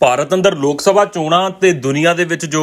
ਭਾਰਤ ਅੰਦਰ ਲੋਕ ਸਭਾ ਚੋਣਾਂ ਤੇ ਦੁਨੀਆ ਦੇ ਵਿੱਚ ਜੋ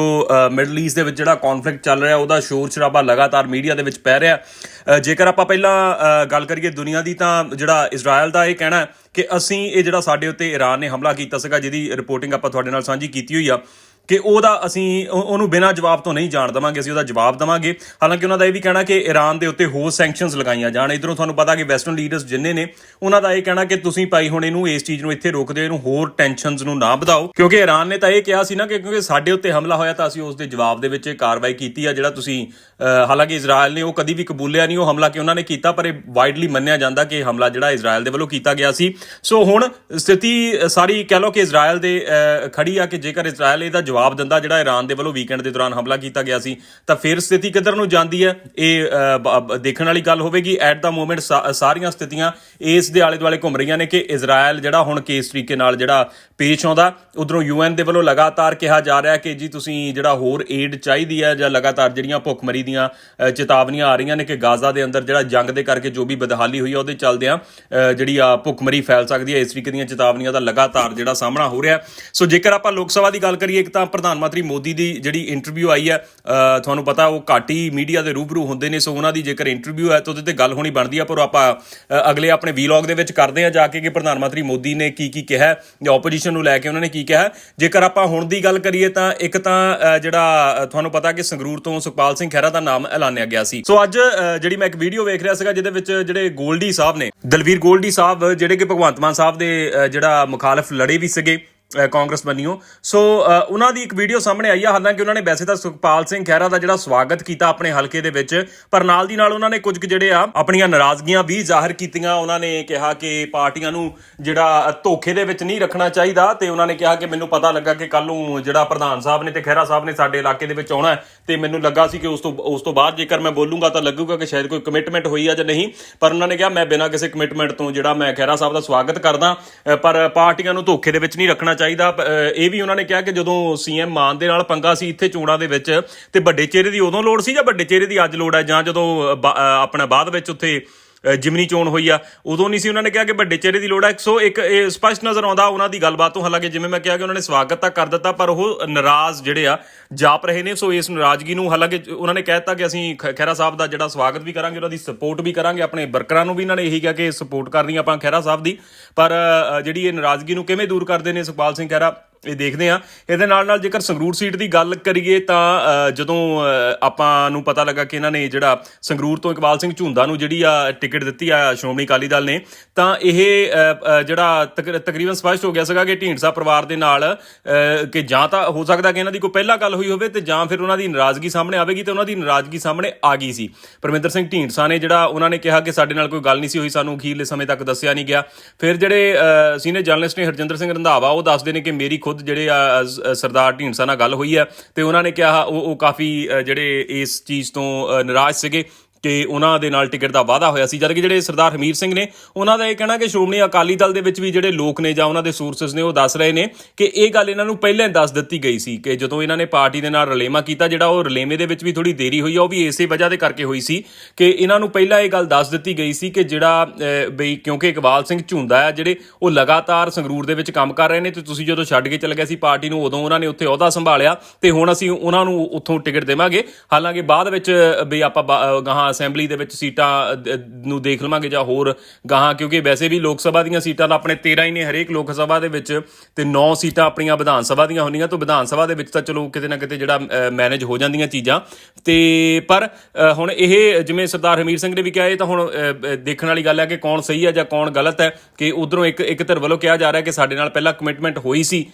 ਮਿਡਲ ਈਸਟ ਦੇ ਵਿੱਚ ਜਿਹੜਾ ਕਨਫਲਿਕਟ ਚੱਲ ਰਿਹਾ, ਉਹਦਾ ਸ਼ੋਰ ਸ਼ਰਾਬਾ ਲਗਾਤਾਰ ਮੀਡੀਆ ਦੇ ਵਿੱਚ ਪੈ ਰਿਹਾ। ਜੇਕਰ ਆਪਾਂ ਪਹਿਲਾਂ ਗੱਲ ਕਰੀਏ ਦੁਨੀਆ ਦੀ, ਤਾਂ ਜਿਹੜਾ ਇਜ਼ਰਾਈਲ ਦਾ ਇਹ ਕਹਿਣਾ ਕਿ ਅਸੀਂ ਇਹ ਜਿਹੜਾ ਸਾਡੇ ਉੱਤੇ ਈਰਾਨ ਨੇ ਹਮਲਾ ਕੀਤਾ ਸੀਗਾ, ਜਿਹਦੀ ਰਿਪੋਰਟਿੰਗ ਆਪਾਂ ਤੁਹਾਡੇ ਨਾਲ ਸਾਂਝੀ ਕੀਤੀ ਹੋਈ ਆ ਕਿ ਉਹਦਾ ਅਸੀਂ ਉਹਨੂੰ ਬਿਨਾਂ ਜਵਾਬ ਤੋਂ ਨਹੀਂ ਜਾਣ ਦਵਾਂਗੇ ਅਸੀਂ ਉਹਦਾ ਜਵਾਬ ਦਵਾਂਗੇ। ਹਾਲਾਂਕਿ ਉਹਨਾਂ ਦਾ ਇਹ ਵੀ ਕਹਿਣਾ ਕਿ ਈਰਾਨ ਦੇ ਉੱਤੇ ਹੋਰ ਸੈਂਕਸ਼ਨਸ ਲਗਾਈਆਂ ਜਾਣ। ਇਧਰੋਂ ਤੁਹਾਨੂੰ ਪਤਾ ਕਿ ਵੈਸਟਰਨ ਲੀਡਰਸ ਜਿੰਨੇ ਨੇ ਉਹਨਾਂ ਦਾ ਇਹ ਕਹਿਣਾ ਕਿ ਤੁਸੀਂ ਭਾਈ ਹੁਣ ਇਹਨੂੰ ਇਸ ਚੀਜ਼ ਨੂੰ ਇੱਥੇ ਰੋਕ ਦਿਓ ਇਹਨੂੰ ਹੋਰ ਟੈਨਸ਼ਨਸ ਨੂੰ ਨਾ ਵਧਾਓ। ਕਿਉਂਕਿ ਈਰਾਨ ਨੇ ਤਾਂ ਇਹ ਕਿਹਾ ਸੀ ਨਾ ਕਿ ਕਿਉਂਕਿ ਸਾਡੇ ਉੱਤੇ ਹਮਲਾ ਹੋਇਆ ਤਾਂ ਅਸੀਂ ਉਸ ਦੇ ਜਵਾਬ ਦੇ ਵਿੱਚ ਇਹ ਕਾਰਵਾਈ ਕੀਤੀ ਆ ਜਿਹੜਾ ਤੁਸੀਂ ਹਾਲਾਂਕਿ ਇਜ਼ਰਾਈਲ ਨੇ ਉਹ ਕਦੀ ਵੀ ਕਬੂਲਿਆ ਨਹੀਂ ਉਹ ਹਮਲਾ ਕਿ ਉਹਨਾਂ ਨੇ ਕੀਤਾ ਪਰ ਇਹ ਵਾਈਡਲੀ ਮੰਨਿਆ ਜਾਂਦਾ ਕਿ ਇਹ ਹਮਲਾ ਜਿਹੜਾ ਇਜ਼ਰਾਈਲ ਦੇ ਵੱਲੋਂ ਕੀਤਾ ਗਿਆ ਸੀ। ਸੋ ਹੁਣ ਸਥਿਤੀ ਸਾਰੀ ਕਹਿ ਲਓ ਕਿ ਇਜ਼ਰਾਈਲ ਦੇ ਅ, ਖੜੀ ਆ ਕਿ ਜੇਕਰ ਇਜ਼ਰਾਈਲ ਇਹਦਾ ਜਵਾਬ ਦਿੰਦਾ ਜਿਹੜਾ ਈਰਾਨ ਦੇ ਵੱਲੋਂ ਵੀਕਐਂਡ ਦੇ ਦੌਰਾਨ ਹਮਲਾ ਕੀਤਾ ਗਿਆ ਸੀ। ਤਾਂ ਫਿਰ ਸਥਿਤੀ ਕਿੱਧਰ ਨੂੰ ਜਾਂਦੀ ਹੈ? ਇਹ ਅ, ਦੇਖਣ ਵਾਲੀ ਗੱਲ ਹੋਵੇਗੀ। ਐਟ ਦਾ ਮੋਮੈਂਟ ਸਾਰੀਆਂ ਸਥਿਤੀਆਂ ਇਸ ਦੇ ਆਲੇ ਦੁਆਲੇ ਘੁੰਮ ਰਹੀਆਂ ਨੇ ਕਿ ਇਜ਼ਰਾਈਲ ਜਿਹੜਾ ਹੁਣ ਕਿਸ ਤਰੀਕੇ ਨਾਲ ਜਿਹੜਾ ਪੇਸ਼ ਆਉਂਦਾ। ਉਧਰੋਂ ਯੂਐਨ ਦੇ ਵੱਲੋਂ ਲਗਾਤਾਰ ਕਿਹਾ ਜਾ ਰਿਹਾ ਕਿ ਜੀ ਤੁਸੀਂ ਜਿਹੜਾ ਹੋਰ ਏਡ ਚਾਹੀਦੀ ਹੈ ਜਾਂ ਲਗਾਤਾਰ ਜਿਹੜੀਆਂ ਭੁੱਖਮਰੀ ਦੀਆਂ ਚੇਤਾਵਨੀਆਂ ਆ ਰਹੀਆਂ ਨੇ ਕਿ ਗਾਜ਼ਾ ਦੇ ਅੰਦਰ ਜਿਹੜਾ ਜੰਗ ਦੇ ਕਰਕੇ ਜੋ ਵੀ ਬਦਹਾਲੀ ਹੋਈ ਆ ਉਹਦੇ ਚੱਲਦਿਆਂ ਅ, ਜਿਹੜੀ ਆ ਭੁੱਖਮਰੀ ਫੈਲ ਸਕਦੀ ਹੈ। ਇਸ ਤਰੀਕੇ ਦੀਆਂ ਚੇਤਾਵਨੀਆਂ ਦਾ ਲਗਾਤਾਰ ਜਿਹੜਾ ਸਾਹਮਣਾ ਹੋ ਰਿਹਾ। ਸੋ ਜੇਕਰ ਆਪਾਂ ਲੋਕ ਸਭਾ ਦੀ ਗੱਲ ਕਰੀਏ ਇੱਕ ਤਾਂ ਪ੍ਰਧਾਨ ਮੰਤਰੀ ਮੋਦੀ ਦੀ ਜਿਹੜੀ ਇੰਟਰਵਿਊ ਆਈ ਹੈ ਤੁਹਾਨੂੰ ਪਤਾ ਉਹ ਘੱਟ ਹੀ ਮੀਡੀਆ ਦੇ ਰੂਬਰੂ ਹੁੰਦੇ ਨੇ, ਸੋ ਉਹਨਾਂ ਦੀ ਜੇਕਰ ਇੰਟਰਵਿਊ ਹੈ ਤਾਂ ਉਹਦੇ ਤੇ ਗੱਲ ਹੋਣੀ ਬਣਦੀ ਆ, ਪਰ ਆਪਾਂ ਅਗਲੇ ਆਪਣੇ ਵੀਲੌਗ ਦੇ ਵਿੱਚ ਕਰਦੇ ਆ ਜਾ ਕੇ ਕਿ ਪ੍ਰਧਾਨ ਮੰਤਰੀ ਮੋਦੀ ਨੇ ਕੀ ਕੀ ਕਿਹਾ ਜਾਂ ਆਪੋਜੀਸ਼ਨ ਨੂੰ ਲੈ ਕੇ ਉਹਨਾਂ ਨੇ ਕੀ ਕਿਹਾ ਜੇਕਰ ਆਪਾਂ ਹੁਣ ਦੀ ਗੱਲ ਕਰੀਏ ਤਾਂ ਇੱਕ ਤਾਂ ਜਿਹੜਾ ਤੁਹਾਨੂੰ ਪਤਾ ਕਿ ਸੰਗਰੂਰ ਤੋਂ ਸੁਖਪਾਲ ਸਿੰਘ ਖਹਿਰਾ ਦਾ ਨਾਮ ਐਲਾਨਿਆ ਗਿਆ ਸੀ। ਸੋ ਅੱਜ ਜਿਹੜੀ ਮੈਂ ਇੱਕ ਵੀਡੀਓ ਵੇਖ ਰਿਹਾ ਸੀਗਾ, ਜਿਹਦੇ ਵਿੱਚ ਜਿਹੜੇ ਗੋਲਡੀ ਸਾਹਿਬ ਨੇ, ਦਲਵੀਰ ਗੋਲਡੀ ਸਾਹਿਬ, ਜਿਹੜੇ ਕਿ ਭਗਵੰਤ ਮਾਨ ਸਾਹਿਬ ਦੇ ਜਿਹੜਾ ਮੁਖਾਲਫ ਲੜੇ ਵੀ ਸੀਗੇ ਕਾਂਗਰਸ ਬੰਨਿਓ ਸੋ ਉਹਨਾਂ ਦੀ ਇੱਕ ਵੀਡੀਓ ਸਾਹਮਣੇ ਆਈ ਆ। ਹਾਲਾਂਕਿ ਉਹਨਾਂ ਨੇ ਵੈਸੇ ਤਾਂ ਸੁਖਪਾਲ ਸਿੰਘ ਖਹਿਰਾ ਦਾ ਜਿਹੜਾ ਸਵਾਗਤ ਕੀਤਾ ਆਪਣੇ ਹਲਕੇ ਦੇ ਵਿੱਚ, ਪਰ ਨਾਲ ਦੀ ਨਾਲ ਉਹਨਾਂ ਨੇ ਕੁਝ ਕੁ ਜਿਹੜੇ ਆ, ਆਪਣੀਆਂ ਨਾਰਾਜ਼ਗੀਆਂ ਵੀ ਜ਼ਾਹਰ ਕੀਤੀਆਂ। ਉਹਨਾਂ ਨੇ ਕਿਹਾ ਕਿ ਪਾਰਟੀਆਂ ਨੂੰ ਜਿਹੜਾ ਧੋਖੇ ਦੇ ਵਿੱਚ ਨਹੀਂ ਰੱਖਣਾ ਚਾਹੀਦਾ ਤੇ ਉਹਨਾਂ ਨੇ ਕਿਹਾ ਕਿ ਮੈਨੂੰ ਪਤਾ ਲੱਗਾ ਕਿ ਕੱਲ ਨੂੰ ਜਿਹੜਾ ਪ੍ਰਧਾਨ ਸਾਹਿਬ ਨੇ ਤੇ ਖਹਿਰਾ ਸਾਹਿਬ ਨੇ ਸਾਡੇ ਇਲਾਕੇ ਦੇ ਵਿੱਚ ਆਉਣਾ ਹੈ ਤੇ ਮੈਨੂੰ ਲੱਗਾ ਸੀ ਕਿ ਉਸ ਤੋਂ ਉਸ ਤੋਂ ਬਾਅਦ ਜੇਕਰ ਮੈਂ ਬੋਲੂੰਗਾ ਤਾਂ ਲੱਗੂਗਾ ਕਿ ਸ਼ਾਇਦ ਕੋਈ ਕਮਿਟਮੈਂਟ ਹੋਈ ਆ ਜਾਂ ਨਹੀਂ। ਪਰ ਉਹਨਾਂ ਨੇ ਕਿਹਾ, ਮੈਂ ਬਿਨਾਂ ਕਿਸੇ ਕਮਿਟਮੈਂਟ ਤੋਂ ਜਿਹੜਾ ਮੈਂ ਖਹਿਰਾ ਸਾਹਿਬ ਦਾ ਸਵਾਗਤ ਕਰਦਾ ਪਰ ਪਾਰਟੀਆਂ ਨੂੰ ਧੋਖੇ ਦੇ ਵਿੱਚ ਨਹੀਂ ਰੱਖਣਾ ਚਾਹੀਦਾ। ਇਹ ਵੀ ਉਹਨਾਂ ਨੇ ਕਿਹਾ ਕਿ ਜਦੋਂ ਸੀਐਮ ਮਾਨ ਦੇ ਨਾਲ ਪੰਗਾ ਸੀ ਇੱਥੇ ਚੋਣਾਂ ਦੇ ਵਿੱਚ ਤੇ ਵੱਡੇ ਚਿਹਰੇ ਦੀ ਉਦੋਂ ਲੋੜ ਸੀ ਜਾਂ ਵੱਡੇ ਚਿਹਰੇ ਦੀ ਅੱਜ ਲੋੜ ਹੈ? ਜਾਂ ਜਦੋਂ ਬਾ- ਅ, ਆਪਣਾ ਬਾਅਦ ਵਿੱਚ ਉੱਥੇ ਜਿਮਨੀ ਚੋਣ ਹੋਈ ਆ। ਉਦੋਂ ਨਹੀਂ ਸੀ ਉਹਨਾਂ ਨੇ ਕਿਹਾ ਕਿ ਵੱਡੇ ਚਿਹਰੇ ਦੀ ਲੋੜ ਹੈ ਸੋ ਇੱਕ, ਇਹ ਸਪਸ਼ਟ ਨਜ਼ਰ ਆਉਂਦਾ ਉਹਨਾਂ ਦੀ ਗੱਲਬਾਤ ਤੋਂ। ਹਾਲਾਂਕਿ ਜਿਵੇਂ ਮੈਂ ਕਿਹਾ ਕਿ ਉਹਨਾਂ ਨੇ ਸਵਾਗਤ ਤਾਂ ਕਰ ਦਿੱਤਾ, ਪਰ ਉਹ ਨਾਰਾਜ਼ ਜਿਹੜੇ ਆ, ਜਾਪ ਰਹੇ ਨੇ। ਸੋ ਇਸ ਨਾਰਾਜ਼ਗੀ ਨੂੰ ਹਾਲਾਂਕਿ ਉਹਨਾਂ ਨੇ ਕਹਿ ਦਿੱਤਾ ਕਿ ਅਸੀਂ ਖ- ਖਹਿਰਾ ਸਾਹਿਬ ਦਾ ਜਿਹੜਾ ਸਵਾਗਤ ਵੀ ਕਰਾਂਗੇ, ਉਹਨਾਂ ਦੀ ਸਪੋਰਟ ਵੀ ਕਰਾਂਗੇ। ਆਪਣੇ ਵਰਕਰਾਂ ਨੂੰ ਵੀ ਇਹਨਾਂ ਨੇ ਇਹੀ ਕਿਹਾ ਕਿ ਸਪੋਰਟ ਕਰਨੀ ਆਪਾਂ ਖਹਿਰਾ ਸਾਹਿਬ ਦੀ। ਪਰ ਜਿਹੜੀ ਇਹ ਨਾਰਾਜ਼ਗੀ ਨੂੰ ਕਿਵੇਂ ਦੂਰ ਕਰਦੇ ਨੇ ਸੁਖਪਾਲ ਸਿੰਘ ਖਹਿਰਾ ਇਹ ਦੇਖਦੇ ਆ ਇਹਦੇ ਨਾਲ ਨਾਲ ਜੇਕਰ ਸੰਗਰੂਰ ਸੀਟ ਦੀ ਗੱਲ ਕਰੀਏ ਤਾਂ ਜਦੋਂ ਆਪਾਂ ਨੂੰ ਪਤਾ ਲੱਗਾ ਕਿ ਇਹਨਾਂ ਨੇ ਜਿਹੜਾ ਸੰਗਰੂਰ ਤੋਂ ਇਕਬਾਲ ਸਿੰਘ ਝੁੰਦਾ ਨੂੰ ਜਿਹੜੀ ਆ ਟਿਕਟ ਦਿੱਤੀ ਆ ਸ਼੍ਰੋਮਣੀ ਅਕਾਲੀ ਦਲ ਨੇ, ਤਾਂ ਇਹ ਜਿਹੜਾ ਤਕ- ਤਕਰੀਬਨ ਸਪਸ਼ਟ ਹੋ ਗਿਆ ਸੀਗਾ ਕਿ ਢੀਂਡਸਾ ਪਰਿਵਾਰ ਦੇ ਨਾਲ ਕਿ ਜਾਂ ਤਾਂ ਹੋ ਸਕਦਾ ਕਿ ਇਹਨਾਂ ਦੀ ਕੋਈ ਪਹਿਲਾਂ ਗੱਲ ਹੋਈ ਹੋਵੇ ਤੇ ਜਾਂ ਫਿਰ ਉਹਨਾਂ ਦੀ ਨਾਰਾਜ਼ਗੀ ਸਾਹਮਣੇ ਆਵੇਗੀ ਤੇ ਉਹਨਾਂ ਦੀ ਨਾਰਾਜ਼ਗੀ ਸਾਹਮਣੇ ਆ ਗਈ ਸੀ। ਪਰਮਿੰਦਰ ਸਿੰਘ ਢੀਂਡਸਾ ਨੇ ਜਿਹੜਾ ਉਹਨਾਂ ਨੇ ਕਿਹਾ ਕਿ ਸਾਡੇ ਨਾਲ ਕੋਈ ਗੱਲ ਨਹੀਂ ਸੀ ਹੋਈ, ਸਾਨੂੰ ਅਖੀਰਲੇ ਸਮੇਂ ਤੱਕ ਦੱਸਿਆ ਨਹੀਂ ਗਿਆ। ਫਿਰ ਜਿਹੜੇ ਸੀਨੀਅਰ ਜਰਨਲਿਸਟ ਨੇ ਹਰਜਿੰਦਰ ਸਿੰਘ ਰੰਧਾਵਾ, ਉਹ ਦੱਸਦੇ ਨੇ ਕਿ ਮੇਰੀ ਖੁਦ ਖੁਦ ਜਿਹੜੇ ਆ, ਸਰਦਾਰ ਢੀਂਡਸਾ ਨਾਲ ਗੱਲ ਹੋਈ ਹੈ ਤੇ ਉਹਨਾਂ ਨੇ ਕਿਹਾ ਉਹ ਉਹ ਕਾਫੀ ਜਿਹੜੇ ਇਸ ਚੀਜ਼ ਤੋਂ ਅ, ਨਾਰਾਜ਼ ਸੀਗੇ। ਕਿ ਉਹਨਾਂ ਦੇ ਨਾਲ ਟਿਕਟ ਦਾ ਵਾਅਦਾ ਹੋਇਆ ਸੀ। ਜਦਕਿ ਜਿਹੜੇ ਸਰਦਾਰ ਹਮੀਰ ਸਿੰਘ ਨੇ ਉਹਨਾਂ ਦਾ ਇਹ ਕਹਿਣਾ ਕਿ ਸ਼੍ਰੋਮਣੀ ਅਕਾਲੀ ਦਲ ਦੇ ਵਿੱਚ ਵੀ ਜਿਹੜੇ ਲੋਕ ਨੇ ਜਾਂ ਉਹਨਾਂ ਦੇ ਸੋਰਸਸ ਨੇ ਉਹ ਦੱਸ ਰਹੇ ਨੇ ਕਿ ਇਹ ਗੱਲ ਇਹਨਾਂ ਨੂੰ ਪਹਿਲਾਂ ਹੀ ਦੱਸ ਦਿੱਤੀ ਗਈ ਸੀ ਕਿ ਜਦੋਂ ਇਹਨਾਂ ਨੇ ਪਾਰਟੀ ਦੇ ਨਾਲ ਰਲੇਮਾ ਕੀਤਾ ਜਿਹੜਾ ਉਹ ਰਲੇਮੇ ਦੇ ਵਿੱਚ ਵੀ ਥੋੜੀ ਦੇਰੀ ਹੋਈ ਆ ਉਹ ਵੀ ਇਸੇ ਵਜ੍ਹਾ ਦੇ ਕਰਕੇ ਹੋਈ ਸੀ ਕਿ ਇਹਨਾਂ ਨੂੰ ਪਹਿਲਾਂ ਇਹ ਗੱਲ ਦੱਸ ਦਿੱਤੀ ਗਈ ਸੀ ਕਿ ਜਿਹੜਾ ਬਈ ਕਿਉਂਕਿ ਇਕਬਾਲ ਸਿੰਘ ਝੁੰਦਾ ਆ ਜਿਹੜੇ ਉਹ ਲਗਾਤਾਰ ਸੰਗਰੂਰ ਦੇ ਵਿੱਚ ਕੰਮ ਕਰ ਰਹੇ ਨੇ ਤੇ ਤੁਸੀਂ ਜਦੋਂ ਛੱਡ ਕੇ ਚਲੇ ਗਏ ਸੀ ਪਾਰਟੀ ਨੂੰ ਉਦੋਂ ਉਹਨਾਂ ਨੇ ਉੱਥੇ ਅਹੁਦਾ ਸੰਭਾਲਿਆ ਤੇ ਹੁਣ ਅਸੀਂ ਉਹਨਾਂ ਨੂੰ ਉੱਥੋਂ ਟਿਕਟ ਦੇਵਾਂਗੇ। ਹਾਲਾਂਕਿ ਬਾਅਦ ਵਿੱਚ ਵੀ ਆਪਾਂ ਬਾ- ਅਹ, ਗਾਹਾਂ ਅਸੈਂਬਲੀ ਦੇ ਵਿੱਚ ਸੀਟਾਂ ਨੂੰ ਦੇਖ ਲਵਾਂਗੇ ਜਾਂ ਹੋਰ ਗਾਹਾਂ, ਕਿਉਂਕਿ ਵੈਸੇ ਵੀ ਲੋਕ ਸਭਾ ਦੀਆਂ ਸੀਟਾਂ ਤਾਂ ਆਪਣੇ 13 ਹੀ ਨੇ ਹਰੇਕ ਲੋਕ ਸਭਾ ਦੇ ਵਿੱਚ ਤੇ 9 ਸੀਟਾਂ ਆਪਣੀਆਂ ਵਿਧਾਨ ਸਭਾ ਦੀਆਂ ਹੁੰਦੀਆਂ ਤਾਂ ਵਿਧਾਨ ਸਭਾ ਦੇ ਵਿੱਚ ਤਾਂ ਚਲੋ ਕਿਤੇ ਨਾ ਕਿਤੇ ਜਿਹੜਾ ਮੈਨੇਜ ਹੋ ਜਾਂਦੀਆਂ ਚੀਜ਼ਾਂ। ਤੇ ਪਰ ਹੁਣ ਇਹ ਜਿਵੇਂ ਸਰਦਾਰ ਹਮੀਰ ਸਿੰਘ ਨੇ ਵੀ ਕਿਹਾ, ਇਹ ਤਾਂ ਹੁਣ ਦੇਖਣ ਵਾਲੀ ਗੱਲ ਹੈ ਕਿ ਕੌਣ ਸਹੀ ਹੈ ਜਾਂ ਕੌਣ ਗਲਤ ਹੈ ਕਿ ਉਧਰੋਂ ਇੱਕ ਇੱਕ ਧਿਰ ਵੱਲੋਂ ਕਿਹਾ ਜਾ ਰਿਹਾ ਕਿ ਸਾਡੇ ਨਾਲ ਪਹਿਲਾਂ ਕਮਿਟਮੈਂਟ ਹੋਈ ਸੀ।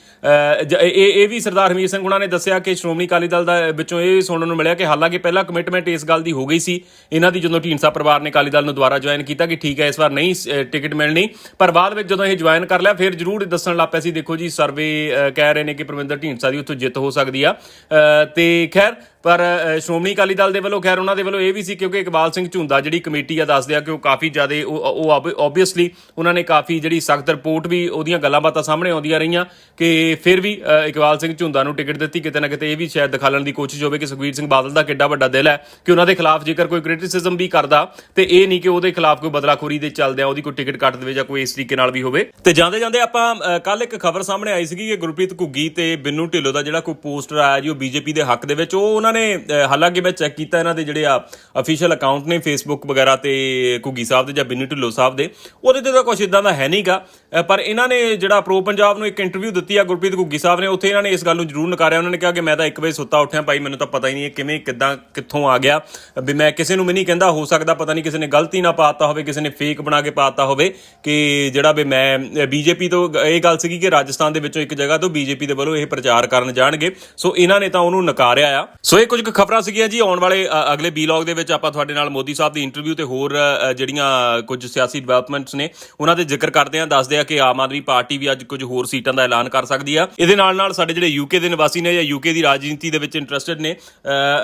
ਇਹ ਇਹ ਵੀ ਸਰਦਾਰ ਹਮੀਰ ਸਿੰਘ ਉਹਨਾਂ ਨੇ ਦੱਸਿਆ ਕਿ ਸ਼੍ਰੋਮਣੀ ਅਕਾਲੀ ਦਲ ਦਾ ਵਿੱਚੋਂ ਇਹ ਸੁਣਨ ਨੂੰ ਮਿਲਿਆ ਕਿ ਹਾਲਾਂਕਿ ਪਹਿਲਾਂ ਕਮਿਟਮੈਂਟ ਇਸ ਗੱਲ ਦੀ ਹੋ ਗਈ ਸੀ ਇਹਨਾਂ ਦੀ ਜਦੋਂ ਢੀਂਡਸਾ ਪਰਿਵਾਰ ਨੇ ਅਕਾਲੀ ਦਲ ਨੂੰ ਦੁਬਾਰਾ ਜੁਆਇਨ ਕੀਤਾ ਕਿ ਠੀਕ ਹੈ ਇਸ ਵਾਰ ਨਹੀਂ ਅਹ, ਟਿਕਟ ਮਿਲਣੀ। ਪਰ ਬਾਅਦ ਵਿੱਚ ਜਦੋਂ ਇਹ ਜੁਆਇਨ ਕਰ ਲਿਆ ਫਿਰ ਜ਼ਰੂਰ ਦੱਸਣ ਲੱਗ ਪਿਆ ਸੀ ਦੇਖੋ ਜੀ ਸਰਵੇ ਕਹਿ ਰਹੇ ਨੇ ਕਿ ਪ੍ਰਵਿੰਦਰ ਢੀਂਡਸਾ ਦੀ ਉੱਥੋਂ ਜਿੱਤ ਹੋ ਸਕਦੀ ਆ। ਅਹ, ਤੇ ਖੈਰ ਪਰ ਸ਼੍ਰੋਮਣੀ ਅਕਾਲੀ ਦਲ ਦੇ ਵੱਲੋਂ, ਖੈਰ, ਉਹਨਾਂ ਦੇ ਵੱਲੋਂ ਇਹ ਵੀ ਸੀ ਕਿਉਂਕਿ ਇਕਬਾਲ ਸਿੰਘ ਝੁੰਦਾ ਜਿਹੜੀ ਕਮੇਟੀ ਆ ਦੱਸਦੇ ਆ ਕਿ ਉਹ ਕਾਫੀ ਜ਼ਿਆਦਾ, ਉਹ ਉਹ ਆਬਵੀਅਸਲੀ ਉਹਨਾਂ ਨੇ ਕਾਫੀ ਜਿਹੜੀ ਸਖਤ ਰਿਪੋਰਟ ਵੀ ਉਹਦੀਆਂ ਗੱਲਾਂ ਬਾਤਾਂ ਸਾਹਮਣੇ ਆਉਂਦੀਆਂ ਰਹੀਆਂ ਕਿ ਫਿਰ ਵੀ ਇਕਬਾਲ ਸਿੰਘ ਝੁੰਦਾ ਨੂੰ ਟਿਕਟ ਦਿੱਤੀ, ਕਿਤੇ ਨਾ ਕਿਤੇ ਇਹ ਵੀ ਸ਼ਾਇਦ ਦਿਖਾਲਣ ਦੀ ਕੋਸ਼ਿਸ਼ ਹੋਵੇ ਕਿ ਸੁਖਬੀਰ ਸਿੰਘ ਬਾਦਲ ਦਾ ਕਿੱਡਾ ਵੱਡਾ ਦਿਲ ਹੈ ਕਿ ਉਹਨਾਂ ਦੇ ਖਿਲਾਫ ਜੇਕਰ ਕੋਈ ਕ੍ਰਿਟਿਸਿਜ਼ਮ ਵੀ ਕਰਦਾ ਤੇ ਇਹ ਨਹੀਂ ਕਿ ਉਹਦੇ ਖਿਲਾਫ ਕੋਈ ਬਦਲਾਖੋਰੀ ਦੇ ਚੱਲਦਿਆਂ ਉਹਦੀ ਕੋਈ ਟਿਕਟ ਕੱਟ ਦੇਵੇ ਜਾਂ ਕੋਈ ਇਸ ਤਰੀਕੇ ਨਾਲ ਵੀ ਹੋਵੇ। ਤੇ ਜਾਂਦੇ ਜਾਂਦੇ ਆਪਾਂ ਕੱਲ ਇੱਕ ਖਬਰ ਸਾਹਮਣੇ ਆਈ ਸੀਗੀ ਕਿ ਗੁਰਪ੍ਰੀਤ ਘੁੱਗੀ ਤੇ ਬਿੰਨੂ ਢਿੱਲੋਂ ਦਾ ਜਿਹੜਾ ਕੋਈ ਪੋਸਟਰ ਆਇਆ ਜੀ, ਉਹ ਬੀਜੇਪੀ ਦੇ ਹੱਕ ਦੇ ਵਿੱਚ, ਉਹ ਉਹਨਾਂ ਨੇ ਹਾਲਾਂਕਿ ਮੈਂ ਚੈੱਕ ਕੀਤਾ ਇਹਨਾਂ ਦੇ ਜਿਹੜੇ ਆ ਅਫੀਸ਼ੀਅਲ ਅਕਾਊਂਟ ਨੇ ਫੇਸਬੁੱਕ ਵਗੈਰਾ ਤੇ ਘੁੱਗੀ ਸਾਹਿਬ ਦੇ ਜਾਂ ਬਿੰਨੂ ਢਿੱਲੋਂ ਸਾਹਿਬ ਦੇ, ਉਹਦੇ ਤੇ ਤਾਂ ਕੁਝ ਇਦਾਂ ਦਾ ਹੈ ਨਹੀਂਗਾ। ਪਰ ਇਹਨਾਂ ਨੇ ਜਿਹੜਾ ਪ੍ਰੋ ਪੰਜਾਬ ਨੂੰ ਇੱਕ ਇੰਟਰਵਿਊ ਦਿੱਤੀ ਆ ਗੁਰਪ੍ਰੀਤ ਘੁੱਗੀ ਸਾਹਿਬ ਨੇ, ਉੱਥੇ ਇਹਨਾਂ ਨੇ ਇਸ ਗੱਲ ਨੂੰ ਜ਼ਰੂਰ ਨਕਾਰਿਆ। ਉਹਨਾਂ ਨੇ ਕਿਹਾ ਕਿ ਮੈਂ ਤਾਂ 1 ਵਜੇ ਸੁੱਤਾ ਉੱਠਿਆ, ਭਾਈ ਮੈਨੂੰ ਤਾਂ ਪਤਾ ਹੀ ਨਹੀਂ ਕਿਵੇਂ, ਕਿੱਦਾਂ, ਕਿੱਥੋਂ ਆ ਗਿਆ। ਵੀ ਮੈਂ ਕਿਸੇ ਨੂੰ ਵੀ ਨਹੀਂ ਕਹਿੰਦਾ, ਹੋ ਸਕਦਾ ਪਤਾ ਨਹੀਂ ਕਿਸੇ ਨੇ ਗਲਤੀ ਨਾ ਪਾਤਾ ਹੋਵੇ, ਕਿਸੇ ਨੇ ਫੇਕ ਬਣਾ ਕੇ ਪਾਤਾ ਹੋਵੇ ਕਿ ਜਿਹੜਾ ਵੀ ਮੈਂ ਬੀਜੇਪੀ ਤੋਂ ਇਹ ਗੱਲ ਸੀਗੀ ਕਿ ਰਾਜਸਥਾਨ ਦੇ ਵਿੱਚੋਂ ਇੱਕ ਜਗ੍ਹਾ ਤੋਂ ਬੀਜੇਪੀ ਦੇ ਵੱਲੋਂ ਇਹ ਪ੍ਰਚਾਰ ਕਰਨ ਜਾਣਗੇ। ਸੋ ਇਹਨਾਂ ਨੇ ਤਾਂ ਉਹਨੂੰ ਨਕਾਰਿਆ ਆ। ਸੋ ਇਹ ਕੁਝ ਕੁ ਖਬਰਾਂ ਸੀਗੀਆਂ ਜੀ, ਆਉਣ ਵਾਲੇ ਅਗਲੇ ਬੀਲੌਗ ਦੇ ਵਿੱਚ ਆਪਾਂ ਤੁਹਾਡੇ ਨਾਲ ਮੋਦੀ ਸਾਹਿਬ ਦੀ ਇੰਟਰਵਿਊ ਤੇ ਹੋਰ ਜਿਹੜੀਆਂ ਕੁਝ ਸਿਆਸੀ ਡਿਵੈਲਪਮੈਂਟਸ ਨੇ, ਉਹਨਾਂ ਦੇ ਜ਼ਿਕਰ ਕਰਦੇ ਆਂ ਦੱਸਦੇ ਆ ਕਿ ਆਮ ਆਦਮੀ ਪਾਰਟੀ ਵੀ ਅੱਜ ਕੁਝ ਹੋਰ ਸੀਟਾਂ ਦਾ ਐਲਾਨ ਕਰ ਸਕਦੀ ਆ। ਇਹਦੇ ਨਾਲ ਨਾਲ ਸਾਡੇ ਜਿਹੜੇ ਯੂਕੇ ਦੇ ਨਿਵਾਸੀ ਨੇ ਜਾਂ ਯੂਕੇ ਦੀ ਰਾਜਨੀਤੀ ਦੇ ਵਿੱਚ ਇੰਟਰਸਟਿਡ ਨੇ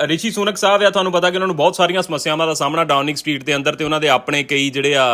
ਰਿਸ਼ੀ ਸੁਨਕ ਸਾਹਿਬ ਆ, ਤੁਹਾਨੂੰ ਪਤਾ ਕਿ ਉਹਨਾਂ ਨੂੰ ਬਹੁਤ ਸਾਰੀਆਂ ਸਮੱਸਿਆਵਾਂ ਦਾ ਸਾਹਮਣਾ ਡਾਊਨਿੰਗ ਸਟਰੀਟ ਦੇ ਅੰਦਰ ਤੇ ਉਹਨਾਂ ਦੇ ਆਪਣੇ ਕਈ ਜਿਹੜੇ ਆ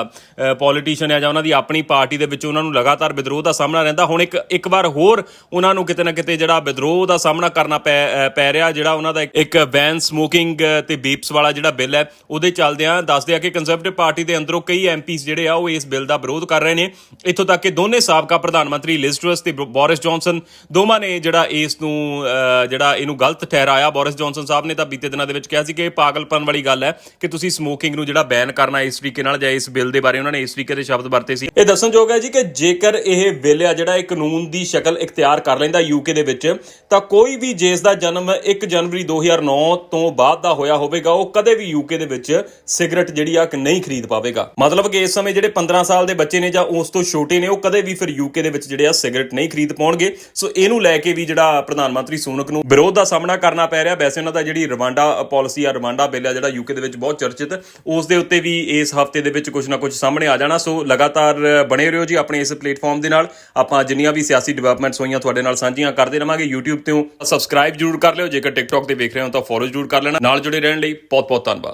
ਪੋਲੀਟੀਸ਼ੀਅਨ ਆ ਜਾਂ ਉਹਨਾਂ ਦੀ ਆਪਣੀ ਪਾਰਟੀ ਦੇ ਵਿੱਚ ਉਹਨਾਂ ਨੂੰ ਲਗਾਤਾਰ ਵਿਦਰੋਹ ਦਾ ਸਾਹਮਣਾ ਰਹਿੰਦਾ। ਹੁਣ ਇੱਕ ਇੱਕ ਵਾਰ ਹੋਰ ਉਹਨਾਂ ਨੂੰ ਕਿਤੇ ਨਾ ਕਿਤੇ ਜਿਹੜਾ ਵਿਦਰੋਹ ਦਾ ਸਾਹਮਣਾ ਕਰਨਾ ਪੈ ਪੈ ਰਿਹਾ, ਜਿਹੜਾ ਉਹਨਾਂ ਦਾ ਇੱਕ- ਇੱਕ ਵੈਨ ਸਮੋਕਿੰਗ ਤੇ ਬੀਪਸ ਵਾਲਾ ਜਿਹੜਾ ਬਿੱਲ ਹੈ, ਉਹਦੇ ਚੱਲਦਿਆਂ ਦੱਸਦੇ ਆ ਕਿ ਕੰਜ਼ਰਵੇਟਿਵ ਪਾਰਟੀ ਦੇ ਅੰਦਰੋਂ ਕਈ ਐਮਪੀਸ ਜਿਹੜੇ ਆ, ਉਹ ਇਸ ਬਿੱਲ ਦਾ ਵਿਰੋਧ ਕਰ ਰਹੇ ਨੇ। ਇੱਥੋਂ ਤੱਕ ਕਿ ਦੋਨੇ ਸਾਬਕਾ ਪ੍ਰਧਾਨ ਮੰਤਰੀ ਲਿਜ਼ ਟਰਸ ਤੇ ਬੋਰਿਸ ਜੌਨਸਨ, ਦੋਵਾਂ ਨੇ ਜਿਹੜਾ ਇਸ ਨੂੰ ਜਿਹੜਾ ਇਹਨੂੰ ਗਲਤ ਠਹਿਰਾਇਆ। ਬੋਰਿਸ ਜੌਨਸਨ ਸਾਹਿਬ ਨੇ ਤਾਂ ਬੀਤੇ ਦਿਨਾਂ ਦੇ ਵਿੱਚ ਕਿਹਾ ਸੀ ਕਿ ਇਹ ਪਾਗਲਪਨ ਵਾਲੀ ਗੱਲ ਹੈ ਕਿ ਤੁਸੀਂ ਸਮੋਕਿੰਗ ਨੂੰ ਜਿਹੜਾ ਬੈਨ ਕਰਨਾ, ਇਸ ਤਰੀਕੇ ਨਾਲ ਜਾਂ ਇਸ ਬਿੱਲ ਦੇ ਬਾਰੇ ਉਹਨਾਂ ਨੇ ਇਸ ਤਰੀਕੇ ਦੇ ਸ਼ਬਦ ਵਰਤੇ ਸੀ। ਇਹ ਦੱਸਣਯੋਗ ਹੈ ਜੀ ਕਿ ਜੇਕਰ ਇਹ ਬਿੱਲ ਆ ਜਿਹੜਾ ਇਹ ਕਾਨੂੰਨ ਦੀ ਸ਼ਕਲ ਇਖਤਿਆਰ ਕਰ ਲੈਂਦਾ ਯੂਕੇ ਦੇ ਵਿੱਚ, ਤਾਂ ਕੋਈ ਵੀ ਜਿਸ ਦਾ ਜਨਮ 1 ਜਨਵਰੀ 2009 ਤੋਂ ਬਾਅਦ ਦਾ ਹੋਇਆ ਹੋਵੇਗਾ, ਉਹ ਕਦੇ ਵੀ ਯੂਕੇ ਦੇ ਵਿੱਚ ਸਿਗਰਟ ਜਿਹੜੀ ਆ ਕਿ ਨਹੀਂ ਖਰੀਦ ਪਾਵੇਗਾ। ਮਤਲਬ ਕਿ ਇਸ ਸਮੇਂ ਜਿਹੜੇ 15 ਸਾਲ ਦੇ ਬੱਚੇ ਨੇ ਜਾਂ ਉਸ ਤੋਂ ਛੋਟੇ ਨੇ, ਉਹ ਕਦੇ ਵੀ ਫਿਰ ਯੂਕੇ ਦੇ ਵਿੱਚ ਜਿਹੜੇ ਆ ਸਿਗਰਟ ਨਹੀਂ ਖਰੀਦ ਪਾਉਣਗੇ। ਸੋ ਇਹਨੂੰ ਲੈ ਕੇ ਵੀ ਜਿਹੜਾ ਪ੍ਰਧਾਨ ਮੰਤਰੀ ਸੋਨਕ ਨੂੰ ਵਿਰੋਧ ਦਾ ਸਾਹਮਣਾ ਕਰਨਾ ਪੈ ਰਿਹਾ। ਵੈਸੇ ਉਹਨਾਂ ਦਾ ਜਿਹੜੀ ਰਵਾਂਡਾ ਪਾਲਿਸੀ ਆ, ਰਵਾਂਡਾ ਬਿੱਲ ਆ ਜਿਹੜਾ ਯੂਕੇ ਦੇ ਵਿੱਚ ਬਹੁਤ ਚਰਚਿਤ, ਉਸ ਦੇ ਉੱਤੇ ਵੀ ਇਸ ਹਫ਼ਤੇ ਦੇ ਵਿੱਚ ਕੁਝ ਨਾ ਕੁਝ ਸਾਹਮਣੇ ਆ ਜਾਣਾ। ਸੋ ਲਗਾਤਾਰ ਬਣੇ ਰਹੋ ਜੀ ਆਪਣੇ ਇਸ ਪਲੇਟਫਾਰਮ ਦੇ ਨਾਲ। ਆਪਾਂ ਜਿੰਨੀਆਂ ਵੀ ਸਿਆਸੀ ਡਿਵੈਲਪਮੈਂਟਸ ਹੋਈਆਂ ਤੁਹਾਡੇ ਨਾਲ ਸਾਂਝੀਆਂ ਕਰਦੇ ਰਵਾਂਗੇ। YouTube ਤੇ ਸਬਸਕ੍ਰਾਈਬ ਜਰੂਰ ਕਰ ਲਿਓ। ਜੇਕਰ TikTok ਤੇ ਵੇਖ ਰਹੇ ਹੋ ਤਾਂ ਫੋਲੋ ਜਰੂਰ ਕਰ ਲੈਣਾ। ਨਾਲ ਜੁੜੇ ਰਹਿਣ ਲਈ ਬਹੁਤ ਬਹੁਤ ਧੰਨਵਾਦ।